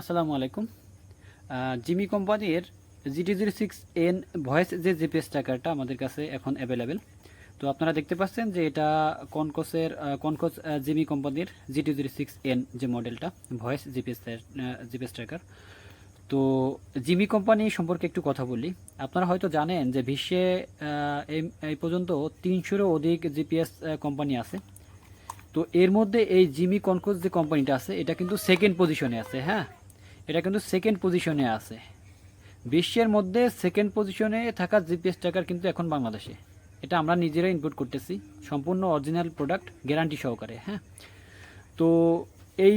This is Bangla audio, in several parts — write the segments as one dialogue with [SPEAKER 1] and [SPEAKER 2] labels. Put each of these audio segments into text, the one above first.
[SPEAKER 1] আসসালামু আলাইকুম। জিমি কোম্পানির GT zero six N voice যে জিপিএস ট্র্যাকারটা আমাদের কাছে এখন অ্যাভেলেবেল তো আপনারা দেখতে পাচ্ছেন যে এটা কনকোসের কনকোস জিমি কোম্পানির জিটি জিরো সিক্স এন যে মডেলটা ভয়েস জিপিএস জিপিএস ট্র্যাকার তো জিমি কোম্পানি সম্পর্কে একটু কথা বলি। আপনারা হয়তো জানেন যে বিশ্বে এই পর্যন্ত তিনশোরও অধিক জিপিএস কোম্পানি আছে। তো এর মধ্যে এই জিমি কনকোস যে কোম্পানিটা আছে, এটা কিন্তু সেকেন্ড পজিশনে আছে হ্যাঁ? এটা কিন্তু সেকেন্ড পজিশনে আছে। বিশ্বের মধ্যে সেকেন্ড পজিশনে থাকা জিপিএস ট্র্যাকার কিন্তু এখন বাংলাদেশে। এটা আমরা নিজেরাই ইনপুট করতেছি, সম্পূর্ণ অরিজিনাল প্রোডাক্ট গ্যারান্টি সহকারে হ্যাঁ? তো এই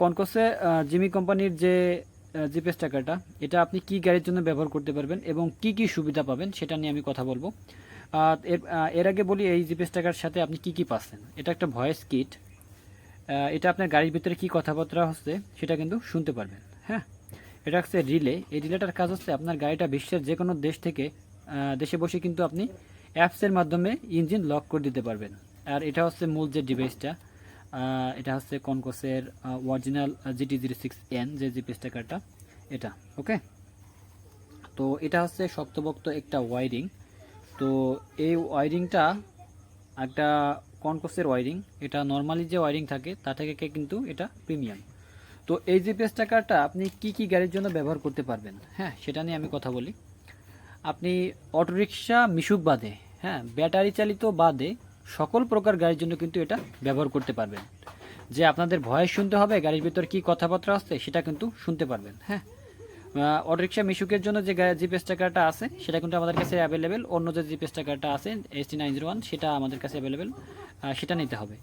[SPEAKER 1] কনকসে জিমি কোম্পানির যে জিপিএস ট্র্যাকারটা এটা আপনি কি গাড়ির জন্য ব্যবহার করতে পারবেন এবং কি কি সুবিধা পাবেন সেটা নিয়ে আমি কথা বলব। এর আগে বলি এই জিপিএস ট্র্যাকার সাথে আপনি কি কি পাচ্ছেন, এটা একটা ভয়েস কিট এটা আপনার গাড়ির ভিতরে কি কথাবার্তা হচ্ছে সেটা কিন্তু শুনতে পারবেন। হ্যাঁ এটা হচ্ছে রিলে। এই রিলেটার কাজ হচ্ছে আপনার গাড়িটা বিশ্বের যে কোনো দেশ থেকে দেশে বসে কিন্তু আপনি অ্যাপসের মাধ্যমে ইঞ্জিন লক করে দিতে পারবেন। আর এটা হচ্ছে মূল যে ডিভাইসটা এটা হচ্ছে কনকোসের original GT zero six N যে জিপিএস ট্র্যাকারটা এটা ওকে তো এটা হচ্ছে শক্তপোক্ত একটা ওয়ারিং তো এই ওয়ারিংটা একটা কনকোসের ওয়ারিং এটা নর্মালি যে ওয়ারিং থাকে, তা থেকে কিন্তু এটা প্রিমিয়াম তো এই জিপিএস ট্র্যাকারটা আপনি কি কি গাড়ির জন্য ব্যবহার করতে পারবেন? হ্যাঁ সেটা নিয়ে আমি কথা বলি। আপনি অটোরিকশা মিশুক বাদে হ্যাঁ ব্যাটারি চালিত বাদে সকল প্রকার গাড়ির জন্য কিন্তু এটা ব্যবহার করতে পারবেন। যে আপনাদের ভয়েস শুনতে হবে, গাড়ির ভিতর কি কথাবার্তা আসছে, সেটা কিন্তু শুনতে পারবেন হ্যাঁ। অটোরিকশা মিশুকের জন্য যে জিপিএস ট্র্যাকারটা আছে, সেটা কিন্তু আমাদের কাছে অ্যাভেলেবেল অন্য যে জিপিএস ট্র্যাকারটা আছে S T nine zero one সেটা আমাদের কাছে অ্যাভেলেবেল সেটা নিতে হবে।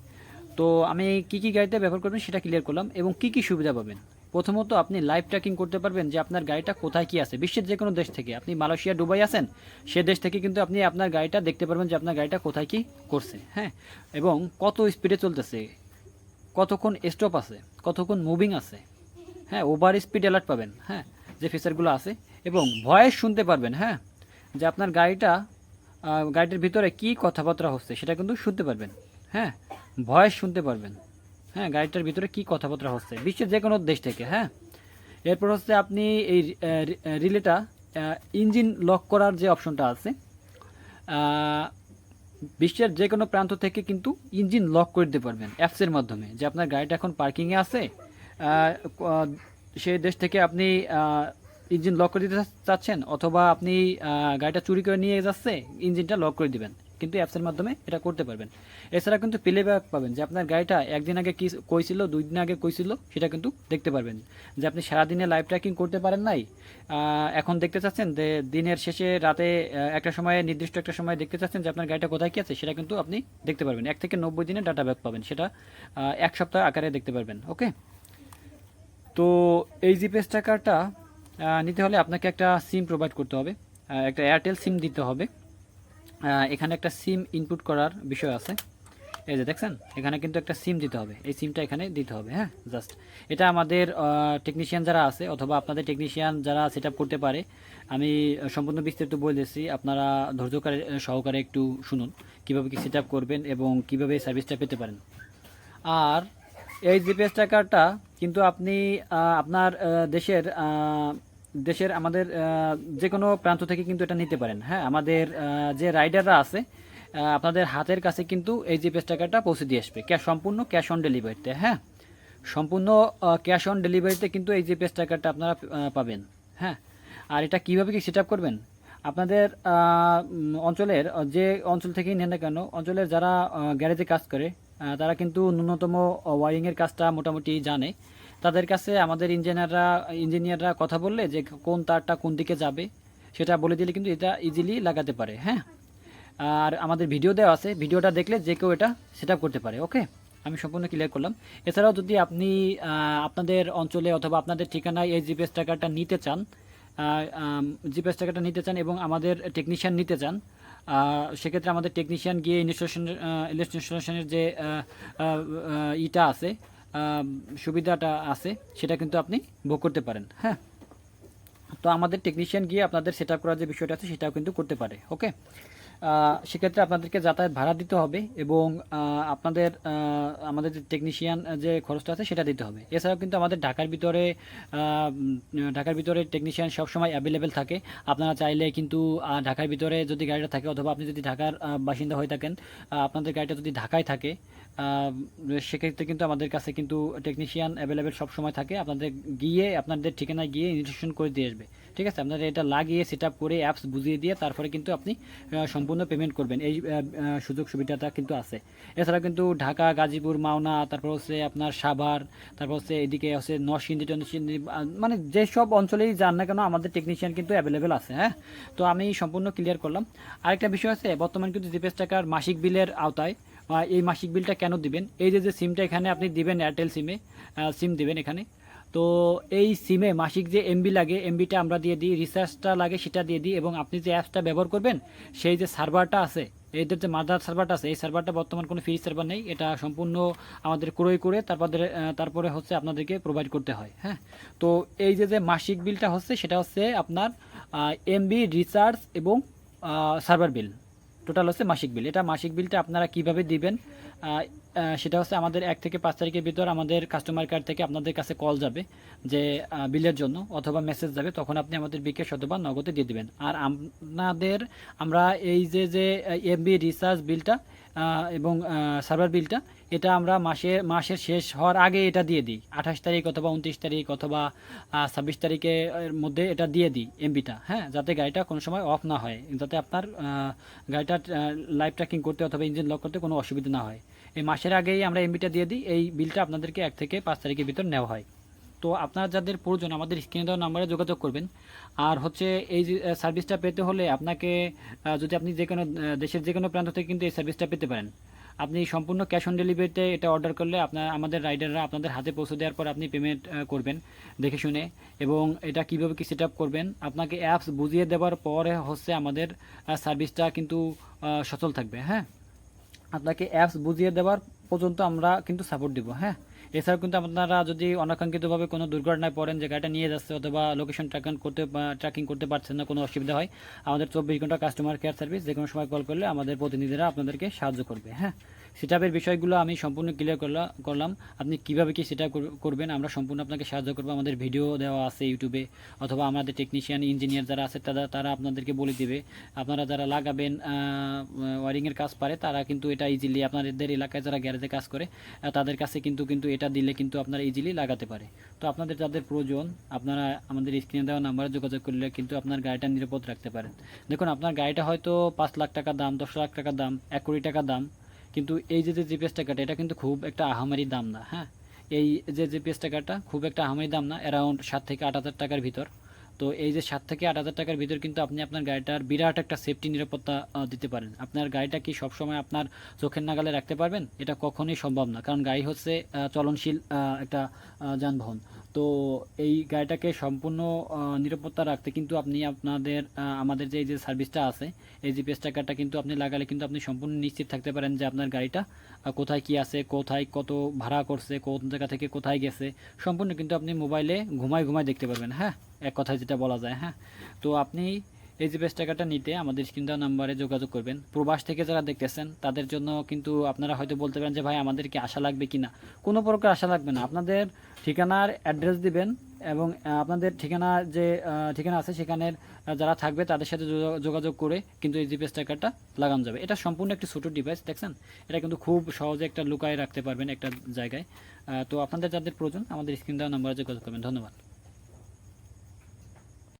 [SPEAKER 1] তো আমি কি কি গাড়িতে ব্যবহার করবেন সেটা ক্লিয়ার করলাম এবং কি কি সুবিধা পাবেন? প্রথমত আপনি লাইভ ট্র্যাকিং করতে পারবেন যে আপনার গাড়িটা কোথায় কি আছে। বিশ্বের যে কোনো দেশ থেকে। আপনি মালয়েশিয়া, দুবাই আছেন, সে দেশ থেকে কিন্তু আপনি আপনার গাড়িটা দেখতে পারবেন যে আপনার গাড়িটা কোথায় কি করছে হ্যাঁ? এবং কত স্পিডে চলতেছে, কতক্ষণ স্টপ আছে, কতক্ষণ মুভিং আছে হ্যাঁ? ওভার স্পিড অ্যালার্ট পাবেন হ্যাঁ? যে ফিচারগুলো আছে এবং ভয়েস শুনতে পারবেন হ্যাঁ? যে আপনার গাড়িটা গাড়িটির ভিতরে কি কথাবার্তা হচ্ছে সেটা কিন্তু শুনতে পারবেন হ্যাঁ? ভয়েস শুনতে পারবেন। হ্যাঁ গাড়িটার ভিতরে কি কথাবার্তা হচ্ছে? বিশ্বের যে কোনো দেশ থেকে হ্যাঁ? এরপর হচ্ছে আপনি এই রিলেটা ইঞ্জিন লক করার যে অপশনটা আছে বিশ্বের যে কোনো প্রান্ত থেকে কিন্তু ইঞ্জিন লক করে দিতে পারবেন অ্যাপসের মাধ্যমে। যে আপনার গাড়িটা এখন পার্কিংয়ে আছে সেই দেশ থেকে আপনি ইঞ্জিন লক করে দিতে চাচ্ছেন, অথবা আপনি গাড়িটা চুরি করে নিয়ে যাচ্ছে, ইঞ্জিনটা লক করে দিবেন। কিন্তু অ্যাপসের মাধ্যমে এটা করতে পারবেন। এছাড়া কিন্তু প্লেব্যাক পাবেন, যে আপনার গাড়িটা একদিন আগে কি কইছিল দুই দিন আগে কইছিল, সেটা কিন্তু দেখতে পারবেন। যে আপনি সারাদিনে লাইভ ট্র্যাকিং করতে পারেন নাই এখন দেখতে চাচ্ছেন যে দিনের শেষে রাতে একটা সময়ে, নির্দিষ্ট একটা সময় দেখতে চাচ্ছেন যে আপনার গাড়িটা কোথায় কি আছে, সেটা কিন্তু আপনি দেখতে পারবেন। এক থেকে নব্বই দিনের ডাটা ব্যাক পাবেন, সেটা এক সপ্তাহ আকারে দেখতে পারবেন, ওকে? তো এই জিপিএস ট্র্যাকারটা নিতে হলে আপনাকে একটা সিম প্রোভাইড করতে হবে একটা এয়ারটেল সিম দিতে হবে। এখানে একটা সিম ইনপুট করার বিষয় আছে। এই যে দেখছেন, এখানে কিন্তু একটা সিম দিতে হবে। এই সিমটা এখানে দিতে হবে হ্যাঁ? জাস্ট এটা আমাদের টেকনিশিয়ান যারা আছে অথবা আপনাদের টেকনিশিয়ান যারা সেট করতে পারে, আমি সম্পূর্ণ বিস্তারিত বলেছি আপনারা ধৈর্যকারে সহকারে একটু শুনুন, কীভাবে কি সেট করবেন এবং কীভাবে সার্ভিসটা পেতে পারেন। আর এই জিপিএস ট্র্যাকারটা কিন্তু আপনি আপনার দেশের দেশের আমাদের যে কোনো প্রান্ত থেকে কিন্তু এটা নিতে পারেন। হ্যাঁ আমাদের যে রাইডাররা আছে আপনাদের হাতের কাছে কিন্তু এই জিপিএস ট্র্যাকারটা পৌঁছে দিয়ে আসবে। ক্যাশ, সম্পূর্ণ ক্যাশ অন ডেলিভারিতে হ্যাঁ? সম্পূর্ণ ক্যাশ অন ডেলিভারিতে কিন্তু এই জিপিএস ট্র্যাকারটা আপনারা পাবেন হ্যাঁ? আর এটা কীভাবে কি সেট করবেন? আপনাদের অঞ্চলের যে অঞ্চল থেকেই নেন না কেন, অঞ্চলের যারা গ্যারেজে কাজ করে তারা কিন্তু ন্যূনতম ওয়ারিংয়ের কাজটা মোটামুটি জানে। তাদের কাছে আমাদের ইঞ্জিনিয়াররা ইঞ্জিনিয়াররা কথা বললে যে কোন তারটা কোন দিকে যাবে, সেটা বলে দিলে কিন্তু এটা ইজিলি লাগাতে পারে হ্যাঁ? আর আমাদের ভিডিও দেওয়া আছে ভিডিওটা দেখলে যে কেউ এটা সেট করতে পারে ওকে আমি সম্পূর্ণ ক্লিয়ার করলাম। এছাড়াও যদি আপনি আপনাদের অঞ্চলে অথবা আপনাদের ঠিকানায় এই জিপিএস ট্র্যাকারটা নিতে চান জিপিএস ট্র্যাকারটা নিতে চান এবং আমাদের টেকনিশিয়ান নিতে চান সেক্ষেত্রে আমাদের টেকনিশিয়ান গিয়ে ইনস্টলেশন ইনস্টলেশনের যে ইটা আছে সুবিধাটা আছে, সেটা কিন্তু আপনি ভোগ করতে পারেন হ্যাঁ? তো আমাদের টেকনিশিয়ান গিয়ে আপনাদের সেট করার যে বিষয়টা আছে, সেটাও কিন্তু করতে পারে ওকে সেক্ষেত্রে আপনাদেরকে যাতায়াত ভাড়া দিতে হবে এবং আপনাদের আমাদের যে টেকনিশিয়ান যে খরচটা আছে সেটা দিতে হবে। এছাড়াও কিন্তু আমাদের ঢাকার ভিতরে ঢাকার ভিতরে টেকনিশিয়ান সবসময় অ্যাভেলেবেল থাকে। আপনারা চাইলে কিন্তু ঢাকার ভিতরে যদি গাড়িটা থাকে অথবা আপনি যদি ঢাকার বাসিন্দা হয়ে থাকেন আপনাদের গাড়িটা যদি ঢাকায় থাকে সেক্ষেত্রে কিন্তু আমাদের কাছে কিন্তু টেকনিশিয়ান অ্যাভেলেবেল সবসময় থাকে। আপনাদের গিয়ে, আপনাদের ঠিকানায় গিয়ে ইনস্টলেশন করে দিয়ে আসবে। ঠিক আছে? আপনাদের এটা লাগিয়ে সেট করে অ্যাপস বুঝিয়ে দিয়ে তারপরে কিন্তু আপনি সম্পূর্ণ পেমেন্ট করবেন। এই সুযোগ সুবিধাটা কিন্তু আছে। এছাড়া কিন্তু ঢাকা, গাজীপুর, মাওনা, তারপর হচ্ছে আপনার সাভার, তারপর হচ্ছে এদিকে হচ্ছে নরসিংদী টনসিংদী মানে যেসব অঞ্চলেই যান না কেন আমাদের টেকনিশিয়ান কিন্তু অ্যাভেলেবেল আছে হ্যাঁ? তো আমি সম্পূর্ণ ক্লিয়ার করলাম। আরেকটা বিষয় আছে, বর্তমান কিন্তু জিপিএস টাকার মাসিক বিলের আওতায় এই মাসিক বিলটা কেন দিবেন? এই যে যে সিমটা এখানে আপনি দিবেন এয়ারটেল সিমে সিম দিবেন এখানে। তো এই সিমে মাসিক যে এমবি লাগে এমবিটা আমরা দিয়ে দিই রিচার্জটা লাগে সেটা দিয়ে দিই এবং আপনি যে অ্যাপসটা ব্যবহার করবেন, সেই যে সার্ভারটা আছে, এদের যে মাদার সার্ভারটা আছে, এই সার্ভারটা বর্তমান কোনো ফ্রি সার্ভার নেই, এটা সম্পূর্ণ আমাদের ক্রয় করে তারপরে তারপরে হচ্ছে আপনাদেরকে প্রোভাইড করতে হয় হ্যাঁ? তো এই যে যে মাসিক বিলটা হচ্ছে, সেটা হচ্ছে আপনার এমবি রিচার্জ এবং সার্ভার বিল টোটাল হচ্ছে মাসিক বিল এটা মাসিক বিলটা আপনারা কীভাবে দিবেন সেটা হচ্ছে আমাদের এক থেকে পাঁচ তারিখের ভিতর আমাদের কাস্টমার কেয়ার থেকে আপনাদের কাছে কল যাবে যে বিলের জন্য অথবা মেসেজ যাবে, তখন আপনি আমাদের বিকাশ অথবা নগদে দিয়ে দিবেন। আর আপনাদের, আমরা এই যে যে এমবি রিচার্জ বিলটা এবং সার্ভার বিলটা এটা আমরা মাসে, মাসের শেষ হওয়ার আগে এটা দিয়ে দিই। আঠাশ তারিখ অথবা উনত্রিশ তারিখ অথবা ছাব্বিশ তারিখের মধ্যে এটা দিয়ে দিই এমবিটা হ্যাঁ? যাতে গাড়িটা কোনো সময় অফ না হয়, যাতে আপনার গাড়িটা লাইভ ট্র্যাকিং করতে অথবা ইঞ্জিন লক করতে কোনো অসুবিধা না হয়। এই মাসের আগেই আমরা এমবিটা দিয়ে দিই। এই বিলটা আপনাদেরকে এক থেকে পাঁচ তারিখের ভিতর নেওয়া হয়। তো আপনার যাদের প্রয়োজন, আমাদের স্ক্রিনে দেওয়া নাম্বারে যোগাযোগ করবেন। আর হচ্ছে এই সার্ভিসটা পেতে হলে আপনাকে যদি আপনি যে কোনো দেশের যে কোনো প্রান্ত থেকে কিন্তু এই সার্ভিসটা পেতে পারেন। আপনি সম্পূর্ণ ক্যাশ অন ডেলিভারিতে এটা অর্ডার করলে আপনার, আমাদের রাইডাররা আপনাদের হাতে পৌঁছে দেওয়ার পর আপনি পেমেন্ট করবেন, দেখে শুনে। এবং এটা কীভাবে কি সেট করবেন, আপনাকে অ্যাপস বুঝিয়ে দেওয়ার পরে হচ্ছে আমাদের সার্ভিসটা কিন্তু সচল থাকবে হ্যাঁ? আপনাকে অ্যাপস বুঝিয়ে দেওয়ার পর্যন্ত আমরা কিন্তু সাপোর্ট দিব হ্যাঁ? এছাড়াও কিন্তু আপনারা যদি অনাকাঙ্ক্ষিতভাবে কোনো দুর্ঘটনায় পড়েন, যে গাড়িটা নিয়ে যাচ্ছে অথবা লোকেশন ট্র্যাকিং করতে ট্র্যাকিং করতে পারছেন না, কোনো অসুবিধা হয়, আমাদের চব্বিশ ঘণ্টা কাস্টমার কেয়ার সার্ভিস যে কোনো সময় কল করলে আমাদের প্রতিনিধিরা আপনাদেরকে সাহায্য করবে হ্যাঁ? সেটাপের বিষয়গুলো আমি সম্পূর্ণ ক্লিয়ার করলাম। আপনি কীভাবে কি সেটা করবেন আমরা সম্পূর্ণ আপনাকে সাহায্য করব। আমাদের ভিডিও দেওয়া আছে ইউটিউবে অথবা আমাদের টেকনিশিয়ান ইঞ্জিনিয়ার যারা আছে, তারা তারা আপনাদেরকে বলে দিবে। আপনারা যারা লাগাবেন ওয়ারিংয়ের কাজ পারে, তারা কিন্তু এটা ইজিলি আপনাদের এলাকায় যারা গ্যারেজে কাজ করে তাদের কাছে কিন্তু কিন্তু এটা দিলে কিন্তু আপনারা ইজিলি লাগাতে পারে। তো আপনাদের যাদের প্রয়োজন, আপনারা আমাদের স্ক্রিনে দেওয়া নাম্বারে যোগাযোগ করলে কিন্তু আপনার গাড়িটা নিরাপদ রাখতে পারেন। দেখুন, আপনার গাড়িটা হয়তো পাঁচ লাখ টাকা দাম, দশ লাখ টাকা দাম, এক কোটি টাকা দাম। কিন্তু এই যে যে জিপিএস টাকাটা, এটা কিন্তু খুব একটা আহামারি দাম না হ্যাঁ? এই যে জিপিএস টাকাটা খুব একটা আহামারি দাম না অ্যারাউন্ড সাত থেকে আট হাজার টাকার ভিতর। তো এই যে সাত থেকে আট হাজার টাকার ভিতর কিন্তু আপনি আপনার গাড়িটার বিরাট একটা সেফটি নিরাপত্তা দিতে পারেন। আপনার গাড়িটা কি সবসময় আপনার চোখের নাগালে রাখতে পারবেন? এটা কখনোই সম্ভব না। কারণ গাড়ি হচ্ছে চলনশীল একটা যানবাহন। তো এই গাড়িটাকে সম্পূর্ণ নিরাপত্তা রাখতে কিন্তু আপনি আপনাদের আমাদের যে, এই যে সার্ভিসটা আছে, এই জিপিএস টাকাটা কিন্তু আপনি লাগালে কিন্তু আপনি সম্পূর্ণ নিশ্চিত থাকতে পারেন যে আপনার গাড়িটা কোথায় কি আছে, কোথায় কত ভাড়া করছে, কোন জায়গা থেকে কোথায় গেছে, সম্পূর্ণ কিন্তু আপনি মোবাইলে ঘুমায় ঘুমায় দেখতে পারবেন হ্যাঁ? এক কথায় যেটা বলা যায় হ্যাঁ? তো আপনি এই জিপিএস টাকাটা নিতে, আমাদের স্ক্রিন দেওয়া নাম্বারে যোগাযোগ করবেন। প্রবাস থেকে যারা দেখতেছেন, তাদের জন্য কিন্তু আপনারা হয়তো বলতে পারেন যে, ভাই আমাদের কি আশা লাগবে কি না? কোনো প্রকার আশা লাগবে না। আপনাদের ঠিকানার অ্যাড্রেস দিবেন এবং আপনাদের ঠিকানা যে ঠিকানা আছে সেখানের যারা থাকবে তাদের সাথে যোগা- যোগাযোগ করে কিন্তু এই জিপিএস টাকাটা লাগানো যাবে। এটা সম্পূর্ণ একটি ছোটো ডিভাইস দেখছেন? এটা কিন্তু খুব সহজে একটা লুকায় রাখতে পারবেন একটা জায়গায়। তো আপনাদের যাদের প্রয়োজন, আমাদের স্ক্রিন দেওয়া নাম্বারে যোগাযোগ করবেন। ধন্যবাদ।